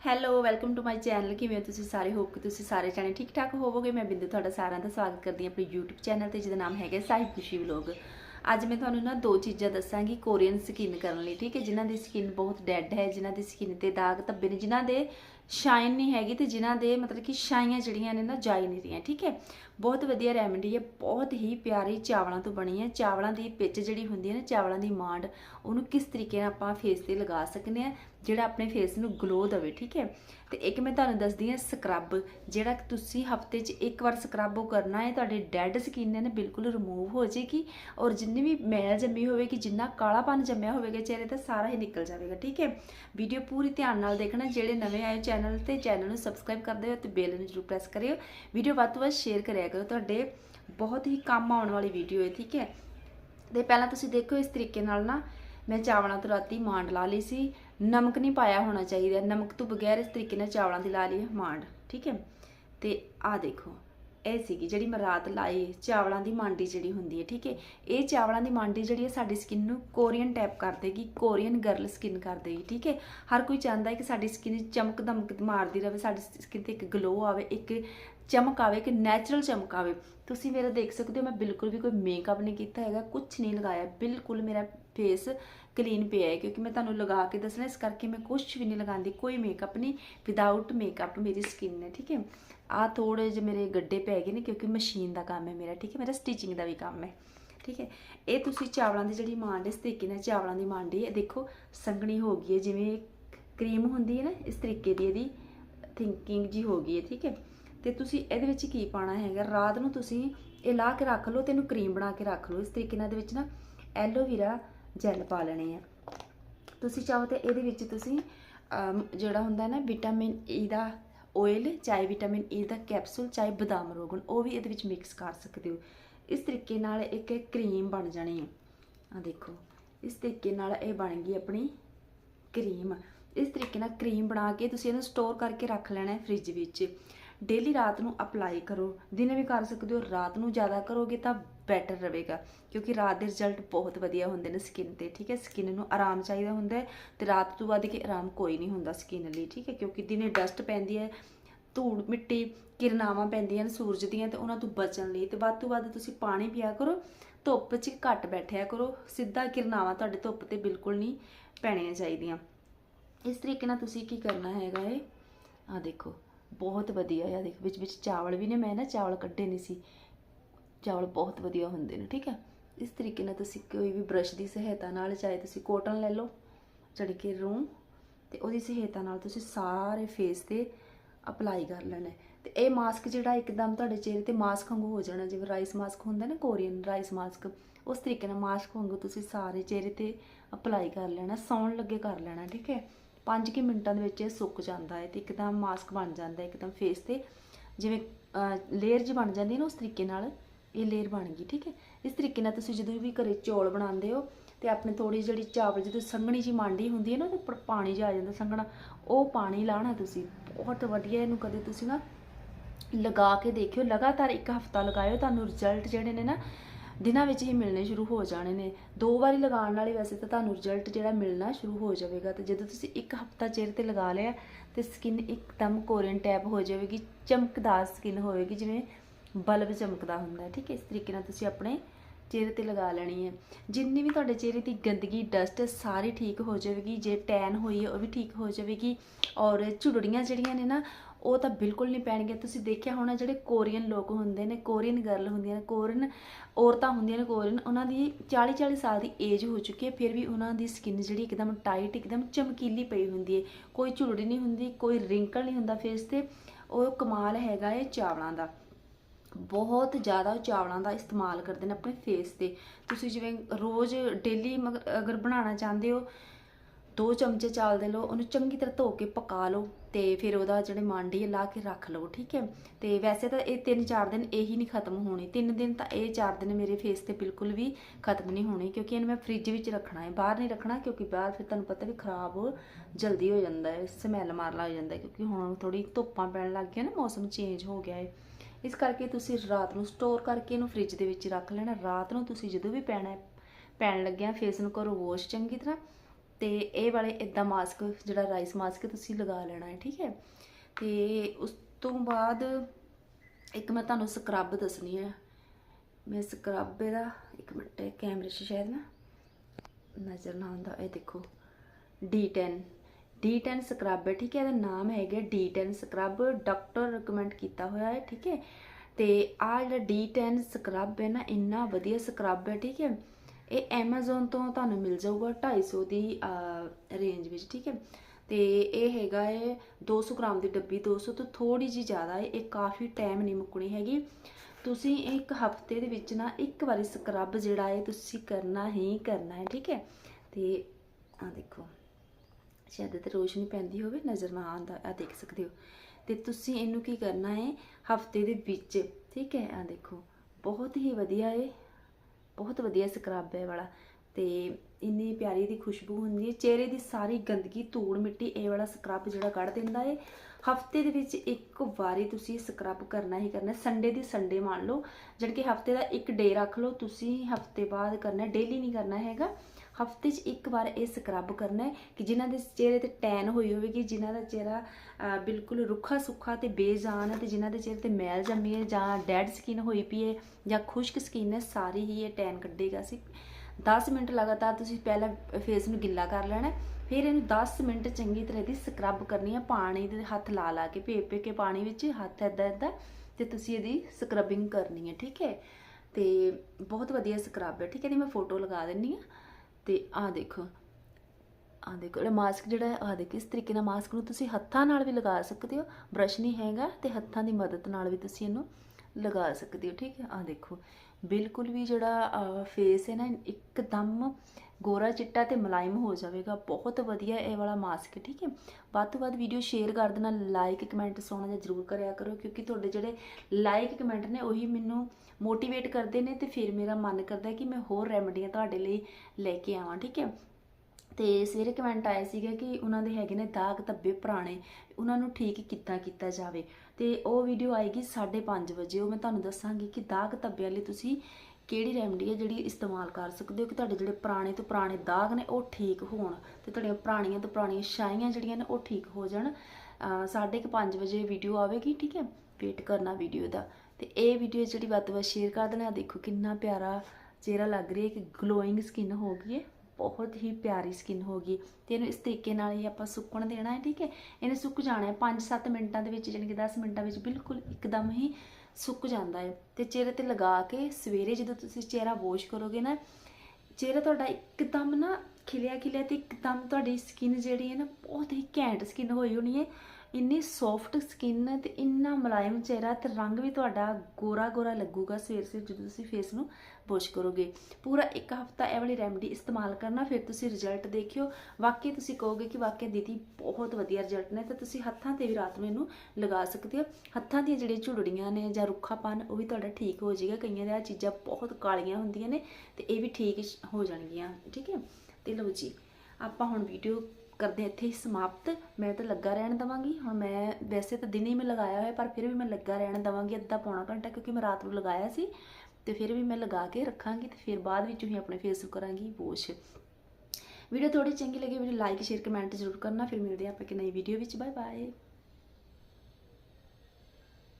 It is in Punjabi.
Hello, welcome to my channel. ਕਿਵੇਂ ਹੋ ਤੁਸੀਂ ਸਾਰੇ? ਹੋਪ ਕਿ ਤੁਸੀਂ ਸਾਰੇ ਜਾਣੇ ਠੀਕ ਠਾਕ ਹੋਵੋਗੇ। ਮੈਂ ਬਿੰਦੂ ਤੁਹਾਡਾ ਸਾਰਿਆਂ ਦਾ ਸਵਾਗਤ ਕਰਦੀ ਹਾਂ ਆਪਣੇ YouTube ਚੈਨਲ ਤੇ, ਜਿਹਦਾ ਨਾਮ ਹੈਗਾ ਸਾਹਿਬ ਖੁਸ਼ੀ ਵਲੌਗ। ਅੱਜ ਮੈਂ ਤੁਹਾਨੂੰ ਨਾ ਦੋ ਚੀਜ਼ਾਂ ਦੱਸਾਂਗੀ ਕੋਰੀਅਨ ਸਕਿਨ ਕਰਨ ਲਈ, ਠੀਕ ਹੈ? ਜਿਨ੍ਹਾਂ ਦੀ ਸਕਿਨ ਬਹੁਤ ਡੈਡ ਹੈ, ਜਿਨ੍ਹਾਂ ਦੀ ਸਕਿਨ ਤੇ ਦਾਗ ਧੱਬੇ ਨੇ, ਜਿਨ੍ਹਾਂ ਦੇ ਸ਼ਾਈਨ ਨਹੀਂ ਹੈਗੀ ਤੇ ਜਿਨ੍ਹਾਂ ਦੇ ਮਤਲਬ ਕਿ ਛਾਈਆਂ ਜਿਹੜੀਆਂ ਨੇ ਨਾ, ਜਾਈ ਨਹੀਂ ਰਹੀਆਂ, ਠੀਕ ਹੈ? ਬਹੁਤ ਵਧੀਆ ਰੈਮਡੀ ਹੈ, ਬਹੁਤ ਹੀ ਪਿਆਰੀ ਚਾਵਲਾਂ ਤੋਂ ਬਣੀ ਹੈ। ਚਾਵਲਾਂ ਦੀ ਪਿੱਚ ਜਿਹੜੀ ਹੁੰਦੀ ਹੈ ਨਾ, ਚਾਵਲਾਂ ਦੀ ਮਾਂਡ, ਉਹਨੂੰ ਕਿਸ ਤਰੀਕੇ ਨਾਲ ਆਪਾਂ ਫੇਸ ਤੇ ਲਗਾ ਸਕਨੇ ਆ ਜਿਹੜਾ ਆਪਣੇ ਫੇਸ ਨੂੰ ਗਲੋ ਦੇਵੇ, ਠੀਕ ਹੈ? ਤੇ ਇੱਕ ਮੈਂ ਤੁਹਾਨੂੰ ਦੱਸਦੀ ਹਾਂ ਸਕਰਬ ਜਿਹੜਾ ਤੁਸੀਂ ਹਫ਼ਤੇ 'ਚ ਇੱਕ ਵਾਰ ਸਕਰਬ ਉਹ ਕਰਨਾ ਹੈ, ਤੁਹਾਡੇ ਡੈਡ ਸਕਿਨ ਹੈ ਨਾ ਬਿਲਕੁਲ ਰਿਮੂਵ ਹੋ ਜਾਏਗੀ ਔਰ ਜਿੰਨੀ ਵੀ ਮੈਲ ਜੰਮੀ ਹੋਵੇਗੀ, ਜਿੰਨਾ ਕਾਲਾਪਨ ਜੰਮਿਆ ਹੋਵੇਗਾ ਚਿਹਰੇ ਤੇ, ਸਾਰਾ ਹੀ ਨਿਕਲ ਜਾਵੇਗਾ, ਠੀਕ ਹੈ? ਵੀਡੀਓ ਪੂਰੀ ਧਿਆਨ ਨਾਲ ਦੇਖਣਾ, ਜਿਹੜੇ ਨਵੇਂ ਆਏ ਚੈਨਲ ਤੇ, ਚੈਨਲ ਨੂੰ ਸਬਸਕ੍ਰਾਈਬ ਕਰ ਦਿਓ ਤੇ ਬੈਲ ਨੂੰ ਜ਼ਰੂਰ ਪ੍ਰੈਸ ਕਰਿਓ। ਵੀਡੀਓ ਵੱਧ ਤੋਂ ਵੱਧ ਸ਼ੇਅਰ ਕਰਿਆ ਕਰੋ ਤੁਹਾਡੇ, ਬਹੁਤ ਹੀ ਕੰਮ ਆਉਣ ਵਾਲੀ ਵੀਡੀਓ ਹੈ ਠੀਕ ਹੈ? ਤੇ ਪਹਿਲਾਂ ਤੁਸੀਂ ਦੇਖੋ ਇਸ ਤਰੀਕੇ ਨਾਲ ਨਾ, ਮੈਂ ਚਾਵਲਾਂ ਤੋਂ ਰਾਤੀ ਮਾਂਡ ਲਾ ਲਈ ਸੀ। ਨਮਕ ਨਹੀਂ ਪਾਇਆ ਹੋਣਾ ਚਾਹੀਦਾ, ਨਮਕ ਤੋਂ ਬਗੈਰ ਇਸ ਤਰੀਕੇ ਨਾਲ ਚਾਵਲਾਂ ਦੀ ਲਾ ਲਈ ਮਾਂਡ, ਠੀਕ ਹੈ? ਤੇ ਆਹ ਦੇਖੋ, ਇਹ ਸੀਗੀ ਜਿਹੜੀ ਮੈਂ ਰਾਤ ਲਾਈ, ਚਾਵਲਾਂ ਦੀ ਮਾਂਡੀ ਜਿਹੜੀ ਹੁੰਦੀ ਹੈ, ਠੀਕ ਹੈ? ਇਹ ਚਾਵਲਾਂ ਦੀ ਮਾਂਡੀ ਜਿਹੜੀ ਹੈ ਸਾਡੀ ਸਕਿਨ ਨੂੰ ਕੋਰੀਅਨ ਟੈਪ ਕਰ ਦੇਗੀ, ਕੋਰੀਅਨ ਗਰਲ ਸਕਿਨ ਕਰ ਦੇਗੀ, ਠੀਕ ਹੈ? ਹਰ ਕੋਈ ਚਾਹੁੰਦਾ ਹੈ ਕਿ ਸਾਡੀ ਸਕਿਨ ਚਮਕ ਦਮਕ ਮਾਰਦੀ ਰਹੇ ਸਾਡੀ ਸਕਿਨ ਤੇ ਇੱਕ ਗਲੋ ਆਵੇ, ਇੱਕ ਚਮਕ ਆਵੇ ਕਿ ਨੈਚੁਰਲ ਚਮਕ ਆਵੇ ਤੁਸੀਂ ਮੇਰਾ ਦੇਖ ਸਕਦੇ ਹੋ, ਮੈਂ ਬਿਲਕੁਲ ਵੀ ਕੋਈ ਮੇਕਅਪ ਨਹੀਂ ਕੀਤਾ ਹੈਗਾ ਕੁਝ ਨਹੀਂ ਲਗਾਇਆ। ਬਿਲਕੁਲ ਮੇਰਾ ਫੇਸ ਕਲੀਨ ਪਿਆ ਹੈ, ਕਿਉਂਕਿ ਮੈਂ ਤੁਹਾਨੂੰ ਲਗਾ ਕੇ ਦੱਸਣਾ, ਇਸ ਕਰਕੇ ਮੈਂ ਕੁਝ ਵੀ ਨਹੀਂ ਲਗਾਉਂਦੀ, ਕੋਈ ਮੇਕਅਪ ਨਹੀਂ ਵਿਦਆਊਟ ਮੇਕਅਪ ਮੇਰੀ ਸਕਿਨ ਹੈ, ਠੀਕ ਹੈ। ਆ ਥੋੜੇ ਜਿਹੇ ਮੇਰੇ ਗੱਡੇ ਪੈ ਗਏ ਨੇ, ਕਿਉਂਕਿ ਮਸ਼ੀਨ ਦਾ ਕੰਮ ਹੈ ਮੇਰਾ, ਠੀਕ ਹੈ, ਮੇਰਾ ਸਟਿਚਿੰਗ ਦਾ ਵੀ ਕੰਮ ਹੈ, ਠੀਕ ਹੈ। ਇਹ ਤੁਸੀਂ ਚਾਵਲਾਂ ਦੀ ਜਿਹੜੀ ਮਾਂਡ ਇਸ ਤਰੀਕੇ ਨਾਲ ਚਾਵਲਾਂ ਦੀ ਮਾਂਡੀ ਹੈ ਦੇਖੋ, ਸੰਘਣੀ ਹੋ ਗਈ ਹੈ, ਜਿਵੇਂ ਕਰੀਮ ਹੁੰਦੀ ਹੈ ਨਾ, ਇਸ ਤਰੀਕੇ ਦੀ ਇਹਦੀ ਥਿੰਕਿੰਗ ਜੀ ਹੋ ਗਈ ਹੈ, ਠੀਕ ਹੈ। ਤੇ ਤੁਸੀਂ ਇਹਦੇ ਵਿੱਚ ਕੀ ਪਾਣਾ ਹੈਗਾ? ਰਾਤ ਨੂੰ ਤੁਸੀਂ ਇਹ ਲਾ ਕੇ ਰੱਖ ਲਓ ਤੇ ਇਹਨੂੰ ਕਰੀਮ ਬਣਾ ਕੇ ਰੱਖ ਲਓ। ਇਸ ਤਰੀਕੇ ਨਾਲ ਇਹਦੇ ਵਿੱਚ ਨਾ ਐਲੋਵੇਰਾ ਜੈਲ ਪਾ ਲੈਣੇ ਆ। ਤੁਸੀਂ ਚਾਹੋ ਤੇ ਇਹਦੇ ਵਿੱਚ ਤੁਸੀਂ ਜਿਹੜਾ ਹੁੰਦਾ ਨਾ ਵਿਟਾਮਿਨ ਈ e ਦਾ ਆਇਲ ਚਾਹੇ ਵਿਟਾਮਿਨ ਈ e ਦਾ ਕੈਪਸੂਲ ਚਾਹੇ ਬਦਾਮ ਰੋਗਨ ਉਹ ਵੀ ਇਹਦੇ ਵਿੱਚ ਮਿਕਸ ਕਰ ਸਕਦੇ ਹੋ। ਇਸ ਤਰੀਕੇ ਨਾਲ ਇੱਕ ਕਰੀਮ ਬਣ ਜਾਣੀ ਹੈ ਆ ਦੇਖੋ, ਇਸ ਤਰੀਕੇ ਨਾਲ ਇਹ ਬਣ ਗਈ ਆਪਣੀ ਕਰੀਮ ਇਸ ਤਰੀਕੇ ਨਾਲ ਕਰੀਮ ਬਣਾ ਕੇ ਤੁਸੀਂ ਇਹਨੂੰ ਸਟੋਰ ਕਰਕੇ ਰੱਖ ਲੈਣਾ ਹੈ ਫ੍ਰਿਜ ਵਿੱਚ। ਡੇਲੀ ਰਾਤ ਨੂੰ ਅਪਲਾਈ ਕਰੋ। ਦਿਨੇ ਵੀ ਕਰ ਸਕਦੇ ਹੋ, ਰਾਤ ਨੂੰ ਜ਼ਿਆਦਾ ਕਰੋਗੇ ਤਾਂ ਬੈਟਰ ਰਹੇਗਾ। ਕਿਉਂਕਿ ਰਾਤ ਦੇ ਰਿਜ਼ਲਟ ਬਹੁਤ ਵਧੀਆ ਹੁੰਦੇ ਨੇ ਸਕਿਨ ਤੇ, ਠੀਕ ਹੈ? ਸਕਿਨ ਨੂੰ ਆਰਾਮ ਚਾਹੀਦਾ ਹੁੰਦਾ ਹੈ ਤੇ ਰਾਤ ਤੋਂ ਵੱਧ ਕੇ ਆਰਾਮ ਕੋਈ ਨਹੀਂ ਹੁੰਦਾ ਸਕਿਨ ਲਈ, ਠੀਕ ਹੈ? ਕਿਉਂਕਿ ਦਿਨੇ ਡਸਟ ਪੈਂਦੀ ਹੈ, ਧੂੜ ਮਿੱਟੀ, ਕਿਰਨਾਵਾਂ ਪੈਂਦੀਆਂ ਨੇ ਸੂਰਜ ਦੀਆਂ ਤੇ ਉਹਨਾਂ ਤੋਂ ਬਚਣ ਲਈ ਤੇ ਵੱਧ ਤੋਂ ਵੱਧ ਤੁਸੀਂ ਪਾਣੀ ਪੀਆ ਕਰੋ, ਧੁੱਪ 'ਚ ਘੱਟ ਬੈਠਿਆ ਕਰੋ। ਸਿੱਧਾ ਕਿਰਨਾਵਾਂ ਤੁਹਾਡੇ ਧੁੱਪ ਤੇ ਬਿਲਕੁਲ ਨਹੀਂ ਪੈਣੀਆਂ ਚਾਹੀਦੀਆਂ। ਇਸ ਤਰੀਕੇ ਨਾਲ ਤੁਸੀਂ ਕੀ ਕਰਨਾ ਹੈਗਾ ਏ? ਆ ਦੇਖੋ। ਬਹੁਤ ਵਧੀਆ ਆ, ਦੇਖ, ਵਿੱਚ ਵਿੱਚ ਚਾਵਲ ਵੀ ਨੇ, ਮੈਂ ਨਾ ਚਾਵਲ ਕੱਢੇ ਨਹੀਂ ਸੀ। ਚਾਵਲ ਬਹੁਤ ਵਧੀਆ ਹੁੰਦੇ ਨੇ, ਠੀਕ ਹੈ ਇਸ ਤਰੀਕੇ ਨਾਲ ਤੁਸੀਂ ਕੋਈ ਵੀ ਬ੍ਰਸ਼ ਦੀ ਸਹਾਇਤਾ ਨਾਲ, ਚਾਹੇ ਤੁਸੀਂ ਕੋਟਨ ਲੈ ਲਓ ਜਿਹੜੀ ਕਿ ਰੂੰ ਤੇ ਉਹਦੀ ਸਹਾਇਤਾ ਨਾਲ ਤੁਸੀਂ ਸਾਰੇ ਫੇਸ ਤੇ ਅਪਲਾਈ ਕਰ ਲੈਣਾ। ਹੈ। ਤੇ ਇਹ ਮਾਸਕ ਜਿਹੜਾ ਇੱਕਦਮ ਤੁਹਾਡੇ ਚਿਹਰੇ ਤੇ ਮਾਸਕ ਵਾਂਗੂ ਹੋ ਜਾਣਾ, ਜਿਵੇਂ ਰਾਈਸ ਮਾਸਕ ਹੁੰਦਾ ਨਾ ਕੋਰੀਅਨ ਰਾਈਸ ਮਾਸਕ ਉਸ ਤਰੀਕੇ ਨਾਲ ਮਾਸਕ ਵਾਂਗੂ ਤੁਸੀਂ ਸਾਰੇ ਚਿਹਰੇ ਤੇ ਅਪਲਾਈ ਕਰ ਲੈਣਾ, ਸੌਣ ਲੱਗੇ ਕਰ ਲੈਣਾ, ਠੀਕ ਹੈ? 5 ਕਿ ਮਿੰਟਾਂ ਦੇ ਵਿੱਚ ਇਹ ਸੁੱਕ ਜਾਂਦਾ ਹੈ ਤੇ ਇੱਕਦਮ ਮਾਸਕ ਬਣ ਜਾਂਦਾ ਹੈ, ਇੱਕਦਮ ਫੇਸ ਤੇ। ਜਿਵੇਂ ਲੇਅਰ ਜੀ ਬਣ ਜਾਂਦੀ ਹੈ ਨਾ ਉਸ ਤਰੀਕੇ ਨਾਲ, ਇਹ ਲੇਅਰ ਬਣ ਗਈ, ਠੀਕ ਹੈ? ਇਸ ਤਰੀਕੇ ਨਾਲ ਤੁਸੀਂ ਜਦੋਂ ਵੀ ਘਰੇ ਚੌਲ ਬਣਾਉਂਦੇ ਹੋ ਤੇ ਆਪਣੇ ਥੋੜੀ ਜਿਹੜੀ ਚਾਵਲ, ਜਦੋਂ ਸੰਘਣੀ ਜੀ ਮਾਂਡੀ ਹੁੰਦੀ ਹੈ ਨਾ, ਉਹਦੇ ਉੱਪਰ ਪਾਣੀ ਜਿਹਾ ਆ ਜਾਂਦਾ ਸੰਘਣਾ, ਉਹ ਪਾਣੀ ਲਾਣਾ ਤੁਸੀਂ। ਬਹੁਤ ਵਧੀਆ ਇਹਨੂੰ ਕਦੇ ਤੁਸੀਂ ਨਾ ਲਗਾ ਕੇ ਦੇਖਿਓ। ਲਗਾਤਾਰ ਇੱਕ ਹਫਤਾ ਲਗਾਇਓ, ਤੁਹਾਨੂੰ ਰਿਜ਼ਲਟ ਜਿਹੜੇ ਨੇ ਨਾ ਦਿਨਾਂ ਵਿੱਚ ਹੀ ਮਿਲਣੇ ਸ਼ੁਰੂ ਹੋ ਜਾਣੇ ਨੇ। ਦੋ ਵਾਰੀ ਲਗਾਉਣ ਨਾਲ ਹੀ ਵੈਸੇ ਤਾਂ ਤੁਹਾਨੂੰ ਰਿਜ਼ਲਟ ਜਿਹੜਾ ਮਿਲਣਾ ਸ਼ੁਰੂ ਹੋ ਜਾਵੇਗਾ। ਤੇ ਜਦੋਂ ਤੁਸੀਂ ਇੱਕ ਹਫਤਾ ਚਿਹਰੇ ਤੇ ਲਗਾ ਲਿਆ, ਤੇ ਸਕਿਨ ਇੱਕਦਮ ਕੋਰੀਅਨ ਟੈਪ ਹੋ ਜਾਵੇਗੀ, ਚਮਕਦਾਰ ਸਕਿਨ ਹੋਵੇਗੀ, ਜਿਵੇਂ ਬਲਬ ਚਮਕਦਾ ਹੁੰਦਾ ਹੈ। ਠੀਕ ਹੈ, ਇਸ ਤਰੀਕੇ ਨਾਲ ਤੁਸੀਂ ਆਪਣੇ ਚਿਹਰੇ ਤੇ ਲਗਾ ਲੈਣੀ ਹੈ। ਜਿੰਨੀ ਵੀ ਤੁਹਾਡੇ ਚਿਹਰੇ ਦੀ ਗੰਦਗੀ ਡਸਟ ਸਾਰੀ ਠੀਕ ਹੋ ਜਾਵੇਗੀ। ਜੇ ਟੈਨ ਹੋਈ ਹੈ, ਉਹ ਵੀ ਠੀਕ ਹੋ ਜਾਵੇਗੀ। ਔਰ ਝੁਰੜੀਆਂ ਜਿਹੜੀਆਂ ਨੇ ਨਾ ਉਹ ਤਾਂ ਬਿਲਕੁਲ ਨਹੀਂ ਪੈਣਗੀਆਂ ਤੁਸੀਂ ਦੇਖਿਆ ਹੋਣਾ ਜਿਹੜੇ ਕੋਰੀਅਨ ਲੋਕ ਹੁੰਦੇ ਨੇ, ਕੋਰੀਅਨ ਗਰਲ ਹੁੰਦੀਆਂ ਨੇ, ਕੋਰੀਅਨ ਔਰਤਾਂ ਹੁੰਦੀਆਂ ਨੇ, ਕੋਰੀਅਨ ਉਹਨਾਂ ਦੀ 40 40 ਸਾਲ ਦੀ ਏਜ ਹੋ ਚੁੱਕੀ ਹੈ, ਫਿਰ ਵੀ ਉਹਨਾਂ ਦੀ ਸਕਿਨ ਜਿਹੜੀ ਇੱਕਦਮ ਟਾਈਟ ਇੱਕਦਮ ਚਮਕੀਲੀ ਪਈ ਹੁੰਦੀ ਹੈ। ਕੋਈ ਝੁਰੜੀ ਨਹੀਂ ਹੁੰਦੀ, ਕੋਈ ਰਿੰਕਲ ਨਹੀਂ ਹੁੰਦਾ ਫੇਸ ਤੇ, ਉਹ ਕਮਾਲ ਹੈਗਾ ਇਹ ਚਾਵਲਾਂ ਦਾ। ਬਹੁਤ ਜ਼ਿਆਦਾ ਉਹ ਚਾਵਲਾਂ ਦਾ ਇਸਤੇਮਾਲ ਕਰਦੇ ਨੇ ਆਪਣੇ ਫੇਸ ਤੇ। ਤੁਸੀਂ ਜਿਵੇਂ ਰੋਜ਼ ਡੇਲੀ ਅਗਰ ਬਣਾਉਣਾ ਚਾਹੁੰਦੇ ਹੋ ਦੋ ਚਮਚੇ ਚਾਲ ਦੇ ਲਓ, ਉਹਨੂੰ ਚੰਗੀ ਤਰ੍ਹਾਂ ਧੋ ਕੇ ਪਕਾ ਲਓ ਤੇ ਫਿਰ ਉਹਦਾ ਜਿਹੜੇ ਮਾਂਡੀ ਹੈ ਲਾ ਕੇ ਰੱਖ ਲਓ, ਠੀਕ ਹੈ? ਤੇ ਵੈਸੇ ਤਾਂ ਇਹ 3-4 ਦਿਨ ਇਹੀ ਨਹੀਂ ਖਤਮ ਹੋਣੀ। 3 ਦਿਨ ਤਾਂ ਇਹ 4 ਦਿਨ ਮੇਰੇ ਫੇਸ ਤੇ ਬਿਲਕੁਲ ਵੀ ਖਤਮ ਨਹੀਂ ਹੋਣੀ ਕਿਉਂਕਿ ਇਹਨੂੰ ਮੈਂ ਫ੍ਰਿਜ ਵਿੱਚ ਰੱਖਣਾ ਹੈ। ਬਾਹਰ ਨਹੀਂ ਰੱਖਣਾ ਕਿਉਂਕਿ ਬਾਹਰ ਫਿਰ ਤੁਹਾਨੂੰ ਪਤਾ ਵੀ ਖਰਾਬ ਜਲਦੀ ਹੋ ਜਾਂਦਾ ਹੈ ਸਮੈਲ ਮਾਰ ਲੱਗ ਜਾਂਦਾ ਕਿਉਂਕਿ ਹੁਣ ਥੋੜੀ ਧੁੱਪਾਂ ਪੈਣ ਲੱਗ ਗਈਆਂ ਨਾ, ਮੌਸਮ ਚੇਂਜ ਹੋ ਗਿਆ ਹੈ। ਇਸ ਕਰਕੇ ਤੁਸੀਂ ਰਾਤ ਨੂੰ ਸਟੋਰ ਕਰਕੇ ਇਹਨੂੰ ਫ੍ਰਿਜ ਦੇ ਵਿੱਚ ਰੱਖ ਲੈਣਾ। ਰਾਤ ਨੂੰ ਤੁਸੀਂ ਜਦੋਂ ਵੀ ਪੈਣਾ ਪੈਣ ਲੱਗਿਆ ਫੇਸ ਨੂੰ ਕਰੋ ਵਾਸ਼ ਚੰਗੀ ਤਰ੍ਹਾਂ। ਤੇ ਇਹ ਵਾਲੇ ਇਦਾਂ ਮਾਸਕ ਜਿਹੜਾ ਰਾਈਸ ਮਾਸਕ ਤੁਸੀਂ ਲਗਾ ਲੈਣਾ ਹੈ, ਠੀਕ ਹੈ? ਤੇ ਉਸ ਤੋਂ ਬਾਅਦ ਇੱਕ ਮੈਂ ਤੁਹਾਨੂੰ ਸਕਰਬ ਦੱਸਣੀ ਹੈ। ਮੈਂ ਸਕਰਬ ਇਹਦਾ, ਇੱਕ ਮਿੰਟ ਕੈਮਰੇ 'ਚ ਸ਼ਾਇਦ ਨਾ ਨਜ਼ਰ ਨਾ ਆਉਂਦਾ, ਇਹ ਦੇਖੋ। D10 D10 ਸਕਰਬ ਹੈ, ਠੀਕ ਹੈ? ਇਹਦਾ ਨਾਮ ਹੈਗਾ D10 ਸਕਰਬ ਡਾਕਟਰ ਰეკਮੈਂਡ ਕੀਤਾ ਹੋਇਆ ਹੈ, ਠੀਕ ਹੈ? ਤੇ ਆ ਜਿਹੜਾ D10 ਸਕਰਬ ਹੈ ਨਾ, ਇੰਨਾ ਵਧੀਆ ਸਕਰਬ ਹੈ, ਠੀਕ ਹੈ? ਇਹ Amazon ਤੋਂ ਤੁਹਾਨੂੰ ਮਿਲ ਜਾਊਗਾ 250 ਦੀ ਰੇਂਜ ਵਿੱਚ, ਠੀਕ ਹੈ। ਤੇ ਇਹ ਹੈਗਾ ਹੈ 200 ਗ੍ਰਾਮ ਦੀ ਡੱਬੀ 200 ਤੋਂ ਥੋੜੀ ਜੀ ਜ਼ਿਆਦਾ ਹੈ ਇਹ ਕਾਫੀ ਟਾਈਮ ਨਹੀਂ ਮੁੱਕਣੀ ਹੈਗੀ। ਤੁਸੀਂ ਇੱਕ ਹਫ਼ਤੇ ਦੇ ਵਿੱਚ ਨਾ ਇੱਕ ਵਾਰੀ ਸਕਰਬ ਜਿਹੜਾ ਹੈ ਤੁਸੀਂ ਕਰਨਾ ਹੀ ਕਰਨਾ ਹੈ, ਠੀਕ ਹੈ। ਤੇ ਆ ਦੇਖੋ, ਸ਼ਾਇਦ ਤੇ ਰੋਸ਼ਨੀ ਪੈਂਦੀ ਹੋਵੇ, ਨਜ਼ਰ ਨਾ ਆਉਂਦਾ ਆ ਦੇਖ ਸਕਦੇ ਹੋ। ਤੇ ਤੁਸੀਂ ਇਹਨੂੰ ਕੀ ਕਰਨਾ ਹੈ ਹਫ਼ਤੇ ਦੇ ਵਿੱਚ, ਠੀਕ ਹੈ ਆ ਦੇਖੋ, ਬਹੁਤ ਹੀ ਵਧੀਆ ਹੈ ਬਹੁਤ ਵਧੀਆ ਸਕਰਬ ਹੈ ਵਾਲਾ। ਤੇ ਇੰਨੀ ਪਿਆਰੀ ਦੀ ਖੁਸ਼ਬੂ ਹੁੰਦੀ ਹੈ। ਚਿਹਰੇ ਦੀ ਸਾਰੀ ਗੰਦਗੀ, ਧੂੜ ਮਿੱਟੀ ਇਹ ਵਾਲਾ ਸਕਰਬ ਜਿਹੜਾ ਕੱਢ ਦਿੰਦਾ ਹੈ ਹਫ਼ਤੇ ਦੇ ਵਿੱਚ ਇੱਕ ਵਾਰੀ ਤੁਸੀਂ ਸਕਰਬ ਕਰਨਾ ਹੀ ਕਰਨਾ ਸੰਡੇ ਦੀ ਸੰਡੇ ਮੰਨ ਲਓ। ਜਦ ਕਿ ਹਫ਼ਤੇ ਦਾ ਇੱਕ ਡੇ ਰੱਖ ਲਓ। ਤੁਸੀਂ ਹਫ਼ਤੇ ਬਾਅਦ ਕਰਨਾ ਡੇਲੀ ਨਹੀਂ ਕਰਨਾ ਹੈਗਾ। ਹਫ਼ਤੇ 'ਚ ਇੱਕ ਵਾਰ ਇਹ ਸਕਰਬ ਕਰਨਾ ਹੈ ਕਿ ਜਿਨ੍ਹਾਂ ਦੇ ਚਿਹਰੇ ਤੇ ਟੈਨ ਹੋਈ ਹੋਵੇਗੀ, ਜਿਨ੍ਹਾਂ ਦਾ ਚਿਹਰਾ ਬਿਲਕੁਲ ਰੁੱਖਾ ਸੁੱਖਾ ਤੇ ਬੇਜਾਨ ਹੈ ਤੇ ਜਿਨ੍ਹਾਂ ਦੇ ਚਿਹਰੇ ਤੇ ਮੈਲ ਜੰਮੀ ਹੈ ਜਾਂ ਡੈਡ ਸਕਿਨ ਹੋਈ ਪਈ ਹੈ ਜਾਂ ਖੁਸ਼ਕ ਸਕਿਨ ਹੈ, ਸਾਰੀ ਹੀ ਇਹ ਟੈਨ ਕੱਢੇਗਾ ਸੀ। 10 ਮਿੰਟ ਲਗਾਤਾਰ ਤੁਸੀਂ ਪਹਿਲਾਂ ਫੇਸ ਨੂੰ ਗਿੱਲਾ ਕਰ ਲੈਣਾ ਫਿਰ ਇਹਨੂੰ 10 ਮਿੰਟ ਚੰਗੀ ਤਰ੍ਹਾਂ ਦੀ ਸਕਰਬ ਕਰਨੀ ਹੈ, ਪਾਣੀ ਦੇ ਹੱਥ ਲਾ ਲਾ ਕੇ, ਭੇਪ ਭੇ ਕੇ ਪਾਣੀ ਵਿੱਚ, ਹੱਥ ਏਦਾਂ ਏਦਾਂ, ਤੇ ਤੁਸੀਂ ਇਹਦੀ ਸਕਰਬਿੰਗ ਕਰਨੀ ਹੈ, ਠੀਕ ਹੈ? ਤੇ ਬਹੁਤ ਵਧੀਆ ਸਕਰਬ ਹੈ, ਠੀਕ ਹੈ? ਇਹਦੀ ਮੈਂ ਫੋਟੋ ਲਗਾ ਦਿੰਨੀ ਆ ਤੇ ਆਹ ਦੇਖੋ ਆਹ ਦੇਖੋ, ਇਹ ਮਾਸਕ ਜਿਹੜਾ ਆਹ ਦੇਖੋ, ਇਸ ਤਰੀਕੇ ਨਾਲ ਮਾਸਕ ਨੂੰ ਤੁਸੀਂ ਹੱਥਾਂ ਨਾਲ ਵੀ ਲਗਾ ਸਕਦੇ ਹੋ ਬ੍ਰਸ਼ ਨਹੀਂ ਹੈਗਾ ਤੇ ਹੱਥਾਂ ਦੀ ਮਦਦ ਨਾਲ ਵੀ ਤੁਸੀਂ ਇਹਨੂੰ ਲਗਾ ਸਕਦੇ ਹੋ, ਠੀਕ ਹੈ? ਆਹ ਦੇਖੋ, ਬਿਲਕੁਲ ਵੀ ਜਿਹੜਾ ਫੇਸ ਹੈ ਨਾ, ਇੱਕਦਮ ਗੋਰਾ ਚਿੱਟਾ ਤੇ ਮਲਾਇਮ ਹੋ ਜਾਵੇਗਾ। ਬਹੁਤ ਵਧੀਆ ਇਹ ਵਾਲਾ ਮਾਸਕ ਠੀਕ ਹੈ? ਵੱਧ ਤੋਂ ਵੱਧ ਵੀਡੀਓ ਸ਼ੇਅਰ ਕਰ ਦੇਣਾ ਲਾਈਕ ਕਮੈਂਟ ਸੋਹਣਾ ਜਿਹਾ ਜ਼ਰੂਰ ਕਰਿਆ ਕਰੋ, ਕਿਉਂਕਿ ਤੁਹਾਡੇ ਜਿਹੜੇ ਲਾਈਕ ਕਮੈਂਟ ਨੇ ਉਹੀ ਮੈਨੂੰ ਮੋਟੀਵੇਟ ਕਰਦੇ ਨੇ ਤੇ ਫਿਰ ਮੇਰਾ ਮਨ ਕਰਦਾ ਕਿ ਮੈਂ ਹੋਰ ਰੈਮਡੀਆਂ ਤੁਹਾਡੇ ਲਈ ਲੈ ਕੇ ਆਵਾਂ, ਠੀਕ ਹੈ? ਤੇ ਸਵੇਰੇ ਕਮੈਂਟ ਆਏ ਸੀਗੇ ਕਿ ਉਹਨਾਂ ਦੇ ਹੈਗੇ ਨੇ ਦਾਗ ਧੱਬੇ ਪੁਰਾਣੇ, ਉਹਨਾਂ ਨੂੰ ਠੀਕ ਕਿੱਦਾਂ ਕੀਤਾ ਜਾਵੇ। ਤੇ ਉਹ ਵੀਡੀਓ ਆਏਗੀ 5:30 ਵਜੇ। ਉਹ ਮੈਂ ਤੁਹਾਨੂੰ ਦੱਸਾਂਗੀ ਕਿ ਦਾਗ ਧੱਬਿਆਂ ਲਈ ਤੁਸੀਂ ਕਿਹੜੀ ਰੈਮਡੀ ਹੈ ਜਿਹੜੀ ਇਸਤੇਮਾਲ ਕਰ ਸਕਦੇ ਹੋ ਕਿ ਤੁਹਾਡੇ ਜਿਹੜੇ ਪੁਰਾਣੇ ਤੋਂ ਪੁਰਾਣੇ ਦਾਗ ਨੇ ਉਹ ਠੀਕ ਹੋਣ ਤੇ ਤੁਹਾਡੀਆਂ ਪੁਰਾਣੀਆਂ ਤੋਂ ਪੁਰਾਣੀਆਂ ਛਾਈਆਂ ਜਿਹੜੀਆਂ ਨੇ ਉਹ ਠੀਕ ਹੋ ਜਾਣ। ਅਹ ਸਾਢੇ ਕੁ ਪੰਜ ਵਜੇ ਵੀਡੀਓ ਆਵੇਗੀ, ਠੀਕ ਹੈ? ਵੇਟ ਕਰਨਾ ਵੀਡੀਓ ਦਾ। ਤੇ ਇਹ ਵੀਡੀਓ ਜਿਹੜੀ ਵੱਧ ਤੋਂ ਵੱਧ ਸ਼ੇਅਰ ਕਰ ਦੇਣਾ, ਦੇਖੋ ਕਿੰਨਾ ਪਿਆਰਾ ਚਿਹਰਾ ਲੱਗ ਰਿਹਾ ਹੈ ਕਿ ਗਲੋਇੰਗ ਸਕਿਨ ਹੋ ਗਈ ਹੈ, ਬਹੁਤ ਹੀ ਪਿਆਰੀ ਸਕਿਨ ਹੋ ਗਈ ਤੇ ਇਹਨੂੰ ਇਸ ਤਰੀਕੇ ਨਾਲ ਹੀ ਆਪਾਂ ਸੁੱਕਣ ਦੇਣਾ ਹੈ, ਠੀਕ ਹੈ? ਇਹਨੇ ਸੁੱਕ ਜਾਣਾ ਹੈ 5-7 ਮਿੰਟਾਂ ਦੇ ਵਿੱਚ ਯਾਨੀ ਕਿ 10 ਮਿੰਟਾਂ ਵਿੱਚ ਬਿਲਕੁਲ ਇੱਕਦਮ ਹੀ ਸੁੱਕ ਜਾਂਦਾ ਹੈ ਤੇ ਚਿਹਰੇ ਤੇ ਲਗਾ ਕੇ ਸਵੇਰੇ ਜਦੋਂ ਤੁਸੀਂ ਚਿਹਰਾ ਵਾਸ਼ ਕਰੋਗੇ ਨਾ, ਚਿਹਰਾ ਤੁਹਾਡਾ ਇੱਕਦਮ ਨਾ ਖਿਲਿਆ ਖਿਲਿਆ ਤੇ ਇੱਕਦਮ ਤੁਹਾਡੀ ਸਕਿਨ ਜਿਹੜੀ ਹੈ ਨਾ ਬਹੁਤ ਹੀ ਘੈਂਟ ਸਕਿਨ ਹੋਈ ਹੋਣੀ ਹੈ। ਇੰਨੀ ਸੌਫਟ ਸਕਿਨ ਤੇ ਇੰਨਾ ਮੁਲਾਇਮ ਚਿਹਰਾ ਤੇ ਰੰਗ ਵੀ ਤੁਹਾਡਾ ਗੋਰਾ ਗੋਰਾ ਲੱਗੂਗਾ ਸਵੇਰ ਸਵੇਰ ਜਦੋਂ ਤੁਸੀਂ ਫੇਸ ਨੂੰ। ਵਾਸ਼ ਕਰੋਗੇ। ਪੂਰਾ ਇੱਕ ਹਫਤਾ ਇਹ ਵਾਲੀ ਰੈਮਡੀ ਇਸਤੇਮਾਲ ਕਰਨਾ, ਫਿਰ ਤੁਸੀਂ ਰਿਜ਼ਲਟ ਦੇਖਿਓ। ਵਾਕਈ ਤੁਸੀਂ ਕਹੋਗੇ ਕਿ ਵਾਕਈ ਦੀਦੀ ਬਹੁਤ ਵਧੀਆ ਰਿਜ਼ਲਟ ਨੇ, ਤਾਂ ਤੁਸੀਂ ਹੱਥਾਂ ਤੇ ਵੀ ਰਾਤ ਨੂੰ ਇਹਨੂੰ ਲਗਾ ਸਕਦੇ ਹੋ। ਹੱਥਾਂ ਦੀਆਂ ਜਿਹੜੀਆਂ ਝੁਰੜੀਆਂ ਨੇ ਜਾਂ ਰੁੱਖਾਪਨ, ਉਹ ਵੀ ਤੁਹਾਡਾ ਠੀਕ ਹੋ ਜਾਏਗਾ। ਕਈਆਂ ਦੀਆਂ ਚੀਜ਼ਾਂ ਬਹੁਤ ਕਾਲੀਆਂ ਹੁੰਦੀਆਂ ਨੇ, ਤੇ ਇਹ ਵੀ ਠੀਕ ਹੋ ਜਾਣਗੀਆਂ। ਠੀਕ ਹੈ? ਤੇ ਲਓ ਜੀ, ਆਪਾਂ ਹੁਣ ਵੀਡੀਓ ਕਰਦੇ ਇੱਥੇ ਹੀ ਸਮਾਪਤ। ਮੈਂ ਤਾਂ ਲੱਗਾ ਰਹਿਣ ਦਵਾਂਗੀ। ਹੁਣ ਮੈਂ, ਵੈਸੇ ਤਾਂ ਦਿਨੇ ਹੀ ਮੈਂ ਲਗਾਇਆ ਹੋਇਆ, ਪਰ ਫਿਰ ਵੀ ਮੈਂ ਲੱਗਾ ਰਹਿਣ ਦਵਾਂਗੀ, ਅੱਧਾ ਪੌਣਾ ਘੰਟਾ, ਕਿਉਂਕਿ ਮੈਂ ਰਾਤ ਨੂੰ ਲਗਾਇਆ ਸੀ। ਤੇ ਫਿਰ ਵੀ ਮੈਂ ਲਗਾ ਕੇ ਰੱਖਾਂਗੀ ਤੇ ਫਿਰ ਬਾਅਦ ਵਿੱਚ ਵੀ ਆਪਣੇ ਫੇਸ ਨੂੰ ਕਰਾਂਗੀ ਵਾਸ਼ ਵੀਡੀਓ ਥੋੜੀ ਚੰਗੀ ਲੱਗੀ ਵੀਡੀਓ ਲਾਈਕ ਸ਼ੇਅਰ ਕਮੈਂਟ ਜ਼ਰੂਰ ਕਰਨਾ। ਫਿਰ ਮਿਲਦੇ ਆਪਾਂ ਕਿ ਨਈ ਵੀਡੀਓ ਵਿੱਚ। Bye bye